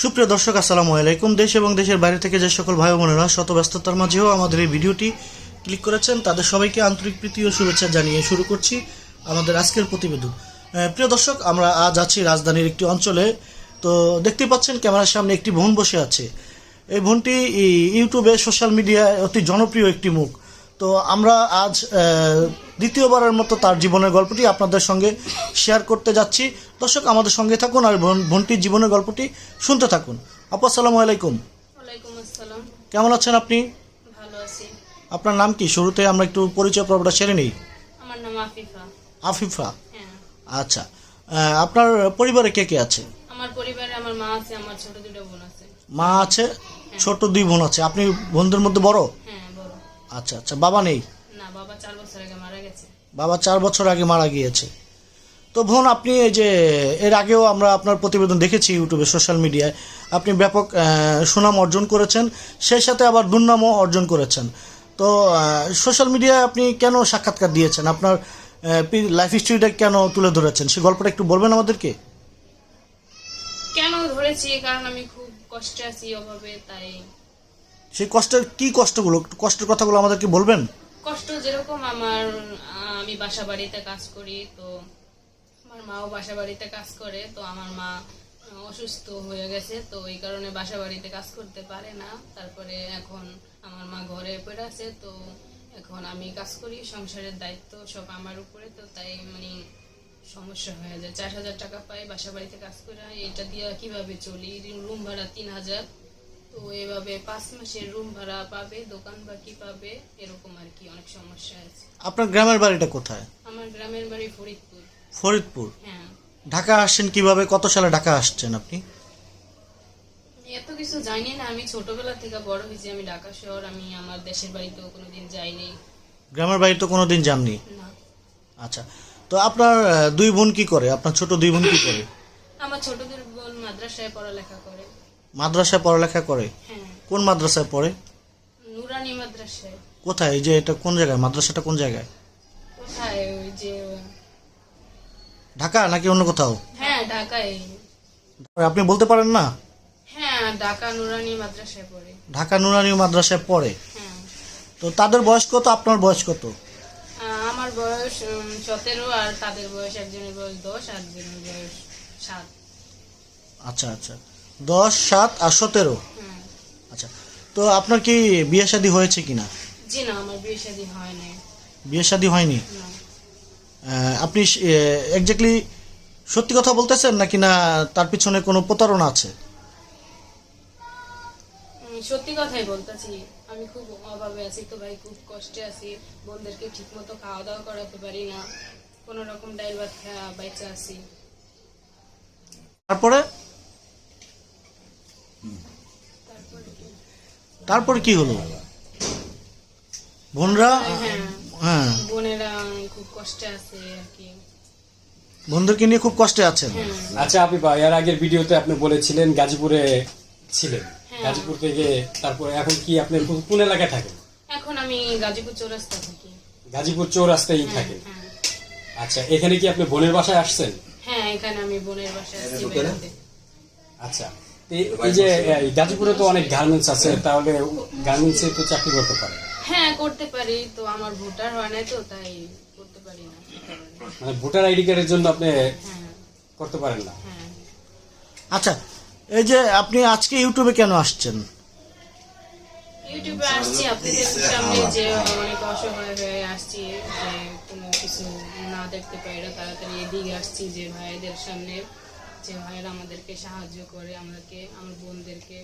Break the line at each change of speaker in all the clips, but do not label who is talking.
সুপ্রিয় দর্শক, আসসালামু আলাইকুম। দেশ এবং দেশের বাইরে থেকে যে সকল ভাই বোনেরা শত ব্যস্ততার মাঝেও আমাদের এই ভিডিওটি ক্লিক করেছেন, তাদের সবাইকে আন্তরিক প্রীতি ও শুভেচ্ছা জানিয়ে শুরু করছি আমাদের আজকের প্রতিবেদন। প্রিয় দর্শক, আমরা আজ আছি রাজধানীর একটি অঞ্চলে। তো দেখতে পাচ্ছেন ক্যামেরার সামনে একটি বোন বসে আছে। এই বোনটি ইউটিউবে সোশ্যাল মিডিয়ায় অতি জনপ্রিয় একটি মুখ। তো আমরা আজ দ্বিতীয়বারের মতো তার জীবনের গল্পটি আপনাদের সঙ্গে শেয়ার করতে যাচ্ছি। দর্শক আমাদের সঙ্গে থাকুন আর বোন- বোনটির জীবনের গল্পটি শুনতে থাকুন। আপু আসসালামু আলাইকুম। কেমন আছেন আপনি? আপনার নাম কি? শুরুতে আমরা একটু পরিচয় পর্বটা সেরে নিই।
আমার নাম আফিফা।
আফিফা?
হ্যাঁ।
আচ্ছা। আপনার পরিবারে কে কে আছে?
আমার পরিবারে আমার মা আছে আমার ছোট দুটো বোন আছে।
মা আছে ছোট দুই বোন আছে। আপনি বোনদের মধ্যে বড়?
হ্যাঁ বড়।
আচ্ছা আচ্ছা। বাবা নেই?
বাবা চার বছর আগে মারা গেছে।
বাবা চার বছর আগে মারা গিয়েছে। তো বোন আপনি এই যে এর আগেও আমরা আপনার প্রতিবেদন দেখেছি ইউটিউবে সোশ্যাল মিডিয়ায়। আপনি ব্যাপক সুনাম অর্জন করেছেন সেই সাথে আবার দুর্নামও অর্জন করেছেন। তো সোশ্যাল মিডিয়ায় আপনি কেন সাক্ষাৎকার দিয়েছেন? আপনার লাইফ হিস্ট্রিটা কেন তুলে ধরেছেন? সে গল্পটা একটু বলবেন আমাদেরকে?
কেন ধরেছি? কারণ আমি খুব কষ্টে আছি অভাবে তাই।
সেই কষ্টের কি কষ্টগুলো? একটু কষ্টের কথাগুলো আমাদেরকে বলবেন?
কষ্ট যেরকম আমার আমি বাসা বাড়িতে কাজ করি, তো আমার মাও বাসা বাড়িতে কাজ করে, তো আমার মা অসুস্থ হয়ে গেছে, তো এই কারণে বাসা বাড়িতে কাজ করতে পারে না। তারপরে এখন আমার মা ঘরে পড়ে আছে, তো এখন আমি কাজ করি, সংসারের দায়িত্ব সব আমার উপরে, তো তাই মানে সমস্যা হয়ে যায়। চার হাজার টাকা পাই বাসা বাড়িতে কাজ করে, এটা দিয়ে কীভাবে চলি? রুম ভাড়া তিন হাজার। তো এভাবে পাঁচ মাসের রুম ভাড়া পাবে দোকান বাকি পাবে এরকম আর কি অনেক সমস্যা আছে।
আপনার গ্রামের বাড়িটা কোথায়?
আমার গ্রামের বাড়ি ফরিদপুর।
ফরিদপুর?
হ্যাঁ।
ঢাকা আসছেন কীভাবে? কত সালে ঢাকা আসছেন আপনি?
এত কিছু জানি না। আমি ছোটবেলা থেকে বড় হয়েছি। আমি ঢাকা শহর। আমি আমার দেশের বাড়িতেও কোনোদিন যাইনি।
গ্রামের বাড়ি তো কোনোদিন যাননি?
না।
আচ্ছা। তো আপনার দুই বোন কি করে? আপনার ছোট দুই বোন কি করে?
আমার ছোটদের বোন মাদ্রাসায় পড়ালেখা করে।
মাদ্রাসায় পড়ালেখা করে?
হ্যাঁ।
কোন মাদ্রাসায় পড়ে?
নুরানি মাদ্রাসায়।
কোথায়? এই যে এটা কোন জায়গায়? মাদ্রাসাটা কোন জায়গায়?
কোথায়? ওই যে
ঢাকা নাকি অন্য কোথাও?
হ্যাঁ ঢাকায়।
আপনি বলতে পারেন না?
হ্যাঁ ঢাকা নুরানি মাদ্রাসায় পড়ে।
ঢাকা নুরানি মাদ্রাসায় পড়ে?
হ্যাঁ।
তো তাদের বয়স কত? আপনার বয়স কত?
আমার বয়স সতেরো আর তাদের বয়স একজনের বয়স দশ আর একজনের বয়স সাত।
আচ্ছা আচ্ছা। দশ সাত আর সতেরো। আচ্ছা তো আপনার কি বিয়ে শাদী হয়েছে কিনা
জি না আমার বিয়ে শাদী হয় নাই।
বিয়ে শাদী হয়নি? আপনি এক্স্যাক্টলি সত্যি কথা বলতেছেন নাকি না তার পিছনে কোনো প্রতারণা আছে?
সত্যি কথাই বলতেছি আমি খুব অভাবে আছি তো ভাই খুব কষ্টে আছি। বোনদেরকে ঠিক মতো খাওয়া দাওয়া করাতে পারি না। কোনো রকম ডাইল ভাত বাইচা আছি।
তারপরে?
তারপরে কি
হলো? বোনরা?
হ্যাঁ। বোনেরা খুব কষ্টে আছে আর কি।
বোনদেরকে নিয়ে খুব কষ্টে আছেন?
হ্যাঁ।
আচ্ছা আপনি বা এর আগের ভিডিওতে আপনি বলেছিলেন গাজীপুরে ছিলেন।
হ্যাঁ।
গাজীপুর থেকে তারপরে এখন কি আপনি কোন- কোন এলাকায় থাকেন?
এখন আমি গাজীপুর চৌরাস্তা থাকি।
গাজীপুর চৌরাস্তায় থাকেন।
হ্যাঁ।
আচ্ছা এখানে কি আপনি বোনের বাসায় আসছেন?
হ্যাঁ এখানে আমি বোনের বাসায় আসছি
আচ্ছা। এই- এই যে গাজীপুরে তো অনেক গার্মেন্টস আছে তাহলে গার্মেন্টসে তো চাকরি করতে পারে।
হ্যাঁ করতে পারি। তো আমার ভোটার হয় নাই তো তাই করতে পারি না।
মানে ভোটার আইডি কার্ডের জন্য আপনি
হ্যাঁ।
করতে পারেন না?
হ্যাঁ।
আচ্ছা এই যে আপনি আজকে ইউটিউবে কেন আসছেন?
ইউটিউবে আসছি আপনাদের সামনে যে অনেক অসহায় হয়ে আসছি যে কোনো কিছু না দেখতে পাই না তাড়াতাড়ি এদিকে আসছি যে ভাইদের সামনে যে ভাইয়েরা আমাদেরকে সাহায্য করে আমাদেরকে আমার বোনদেরকে।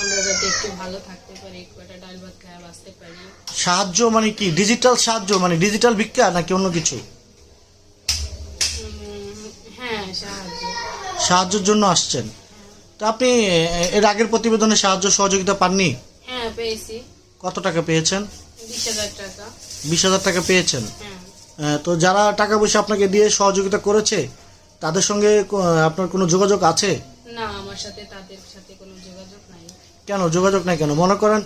আমরা যাতে একটু ভালো থাকতে পারি কটা ডাল ভাত খায় বাঁচতে পারি।
সাহায্য মানে কি? ডিজিটাল সাহায্য মানে ডিজিটাল ভিক্ষা নাকি অন্য কিছু?
হ্যাঁ সাহায্য।
সাহায্যের জন্য আসছেন। তো আপনি এর আগের প্রতিবেদনে সাহায্য সহযোগিতা পাননি?
হ্যাঁ পেয়েছি।
কত টাকা পেয়েছেন?
বিশ হাজার টাকা।
বিশ হাজার টাকা পেয়েছেন।
হ্যাঁ।
তো যারা টাকা পয়সা আপনাকে দিয়ে সহযোগিতা করেছে তাদের সঙ্গে আপনার কোনো যোগাযোগ আছে?
না আমার সাথে তাদের সাথে কোনো যোগাযোগ নাই।
কেন? যোগাযোগ নাই কেন? মনে করেন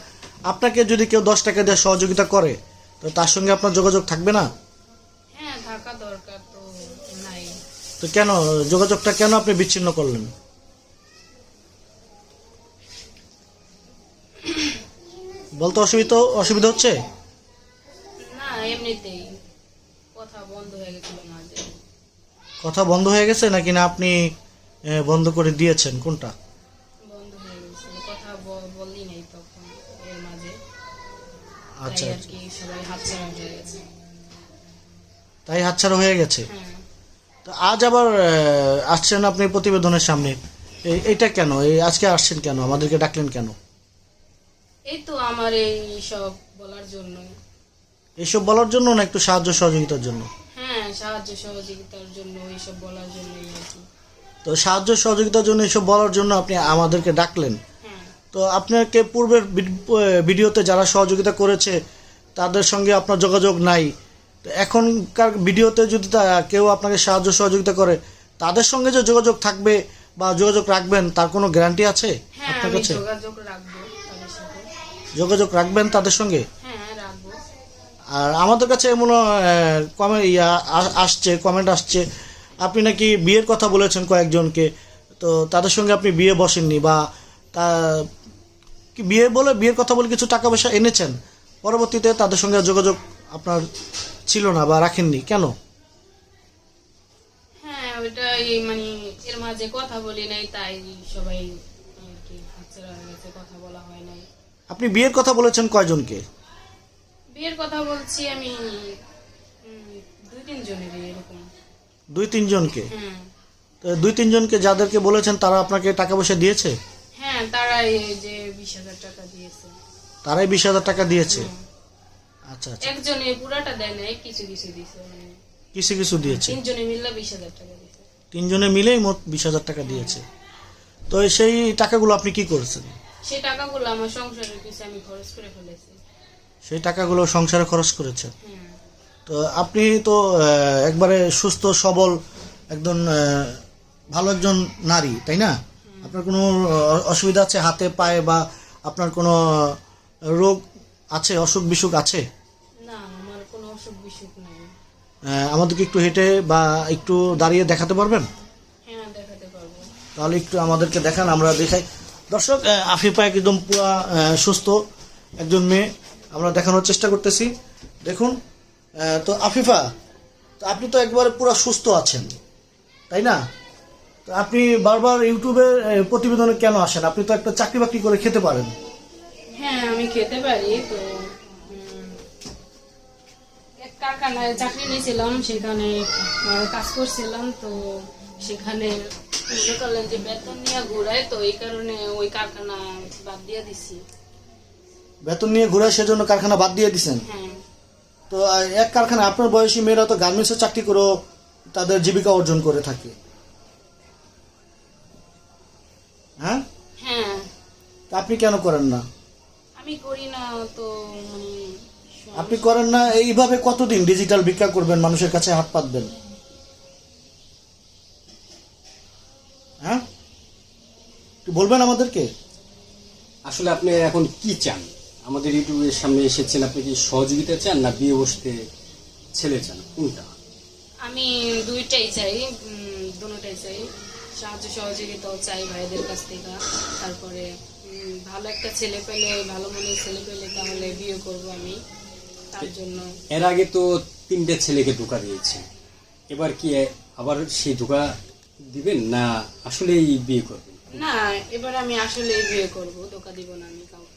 আপনাকে যদি কেউ দশ টাকা দেওয়ার সহযোগিতা করে তো তার সঙ্গে আপনার যোগাযোগ থাকবে না?
হ্যাঁ থাকা দরকার তো নাই।
তো কেন? যোগাযোগটা কেন আপনি বিচ্ছিন্ন করলেন? বলতে অসুবিধা অসুবিধা হচ্ছে?
না এমনিতেই কথা বন্ধ হয়ে গেছিল।
কথা বন্ধ হয়ে গেছে নাকি না আপনি বন্ধ করে দিয়েছেন? কোনটা? আচ্ছা
তাই
আচ্ছা।
হাতছাড়া হয়ে গেছে।
তাই হাতছাড়া হয়ে গেছে?
হ্যাঁ।
তো আজ আবার আসছেন আপনি প্রতিবেদনের সামনে। এই এইটা কেন? এই আজকে আসছেন কেন? আমাদেরকে ডাকলেন কেন?
এই তো আমার এই সব বলার জন্য
এইসব বলার জন্য না একটু সাহায্য সহযোগিতার জন্য?
সাহায্য সহযোগিতার জন্য এইসব বলার জন্যই আর কি।
তো সাহায্য সহযোগিতার জন্য এসব বলার জন্য আপনি আমাদেরকে ডাকলেন।
হ্যাঁ।
তো আপনাকে পূর্বের ভিড- ভিডিওতে যারা সহযোগিতা করেছে তাদের সঙ্গে আপনার যোগাযোগ নাই। তো এখনকার ভিডিওতে যদি কেউ আপনাকে সাহায্য সহযোগিতা করে তাদের সঙ্গে যে যোগাযোগ থাকবে বা যোগাযোগ রাখবেন তার কোনো গ্যারান্টি আছে
হ্যাঁ
আপনার কাছে?
যোগাযোগ
রাখবেন তাদের সঙ্গে? আর আমাদের কাছে এমন কমে ইয়া আসছে কমেন্ট আসছে। আপনি নাকি বিয়ের কথা বলেছেন কয়েকজনকে তো তাদের সঙ্গে আপনি বিয়ে বসেননি বা তা কি বিয়ে বলে বিয়ের কথা বলে কিছু টাকা পয়সা এনেছেন? পরবর্তীতে তাদের সঙ্গে যোগাযোগ আপনার ছিল না বা রাখেননি। কেন?
হ্যাঁ ওইটা মানে এর মাঝে কথা বলি নাই তাই সবাই কথা বলা হয় নাই।
আপনি বিয়ের কথা বলেছেন কয়জনকে?
বিয়ের কথা বলছি আমি দুই তিন জনেরই এরকম।
দুই তিনজনকে?
হ্যাঁ
তো দুই তিনজনকে যাদেরকে বলেছেন তারা আপনাকে টাকা পয়সা দিয়েছে?
হ্যাঁ তারা এই যে বিশ হাজার টাকা দিয়েছে।
তারাই বিশ হাজার টাকা দিয়েছে। আচ্ছা আচ্ছা।
একজনে পুরাটা দেয় নাই কিছু কিছু দিছে মানে
কিছু কিছু দিয়েছে?
তিনজনে মিললে বিশ হাজার টাকা দিছে
তিনজনে মিলেই মোট বিশ হাজার টাকা দিয়েছে। তো সেই টাকাগুলো আপনি কি করেছেন?
সেই টাকাগুলো আমার সংসারের পিছনে আমি খরচ করে ফেলেছি।
সেই টাকাগুলো সংসারে খরচ করেছেন
হ্যাঁ
তো আপনি তো একবারে সুস্থ সবল একজন ভালো একজন নারী তাই না? আপনার কোনো অসুবিধা আছে হাতে পায়ে বা আপনার কোনো রোগ আছে অসুখ বিসুখ আছে?
না আমার কোনো অসুখ বিসুখ নাই।
আমাদেরকে একটু হেঁটে বা একটু দাঁড়িয়ে দেখাতে পারবেন?
হ্যাঁ দেখাতে পারব।
তাহলে একটু আমাদেরকে দেখান আমরা দেখাই। দর্শক আফিফা একদম পুরা সুস্থ একজন মেয়ে। আমরা দেখানোর চেষ্টা করতেছি। দেখুন তো আফিফা, তো আপনি তো একবারে পুরো সুস্থ আছেন, তাই না? তো আপনি বারবার ইউটিউবে প্রতিবেদনে কেন আসেন? আপনি তো একটা চাকরি বাকরি করে খেতে পারেন।
হ্যাঁ আমি খেতে পারি, তো কারখানায় চাকরি নিয়েছিলাম, সেখানে কাজ করছিলাম, তো সেখানে মনে করলেন যে বেতন নিয়ে ঘুরায়, তো এই কারণে ওই কারখানা বাদ দিয়ে দিছি।
বেতন নিয়ে ঘুরে সেজন্য কারখানা বাদ দিয়ে দিছেন।
হ্যাঁ।
তো এক কারখানা আপনার বয়সী মেয়েরা তো গার্মেন্টস গার্মেন্টসে চাকরি করেও তাদের জীবিকা অর্জন করে থাকে। হ্যাঁ?
হ্যাঁ।
তা আপনি কেন করেন না?
আমি করি না তো মানে
আপনি করেন না এইভাবে কতদিন ডিজিটাল ভিক্ষা করবেন মানুষের কাছে হাত পাতবেন? হ্যাঁ? একটু বলবেন আমাদেরকে?
আসলে আপনি এখন কি চান? আমাদের ইউটিউবের সামনে এসেছেন আপনি কি সহযোগিতা চান না বিয়ে বসতে ছেলে চান? কোনটা?
আমি দুইটাই চাই উম, দুটোটাই চাই। সাহায্য সহযোগিতাও চাই ভাইদের কাছ থেকে। তারপরে ভালো একটা ছেলে পেলে ভালো মনের ছেলে পেলে তাহলে বিয়ে করব আমি। তার জন্য
এর আগে তো তিনটে ছেলেকে ধোকা দিয়েছে। এবার কি আবার সেই ধোকা দিবেন না আসলেই বিয়ে করবেন?
না এবার আমি আসলে বিয়ে করব ধোকা দিব না আমি কাউকে।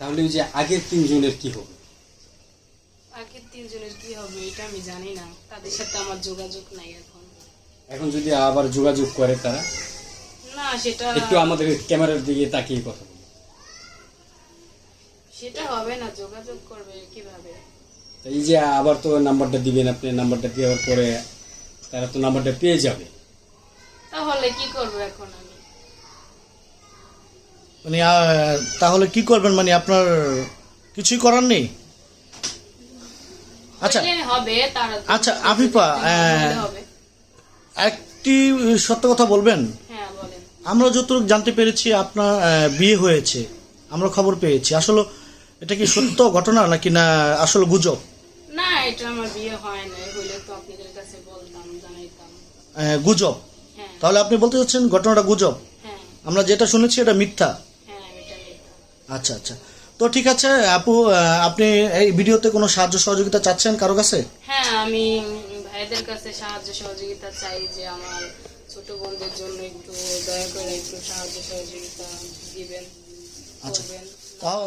তাহলে ওই যে আগের তিনজনের কি হবে?
আগের তিনজনের কি হবে এটা আমি জানি না। তাদের সাথে আমার যোগাযোগ নাই এখন।
এখন যদি আবার যোগাযোগ করে তারা?
না সেটা
একটু আমাদের ক্যামেরার দিকে তাকিয়ে কথা
সেটা হবে না যোগাযোগ করবে কীভাবে?
এই যে আবার তো নাম্বারটা দিবেন আপনি নাম্বারটা দেওয়ার পরে তারা তো নাম্বারটা পেয়ে যাবে।
তাহলে কি করব এখন আমি?
মানে তাহলে কি করবেন? মানে আপনার কিছুই করার নেই? আচ্ছা।
হবে
আচ্ছা, আফিফা, একটি সত্য কথা বলবেন?
হ্যাঁ
আমরা যতটুকু জানতে পেরেছি আপনার বিয়ে হয়েছে। আমরা খবর পেয়েছি। আসলে এটা কি সত্য ঘটনা নাকি না আসলে গুজব?
না এটা আমার বিয়ে হয় না হইলে তো আপনাদের কাছে বলতাম জানাইতাম।
গুজব।
হ্যাঁ।
তাহলে আপনি বলতে চাচ্ছেন ঘটনাটা গুজব?
হ্যাঁ।
আমরা যেটা শুনেছি এটা মিথ্যা। আচ্ছা আচ্ছা। তো ঠিক আছে আপু আপনি এই ভিডিওতে কোনো সাহায্য সহযোগিতা চাচ্ছেন কারও কাছে?
হ্যাঁ আমি ভাইদের কাছে সাহায্য সহযোগিতা চাই যে আমার ছোট বোনদের জন্য একটু দয়া করে একটু সাহায্য সহযোগিতা দিবেন আচ্ছা।
তাও,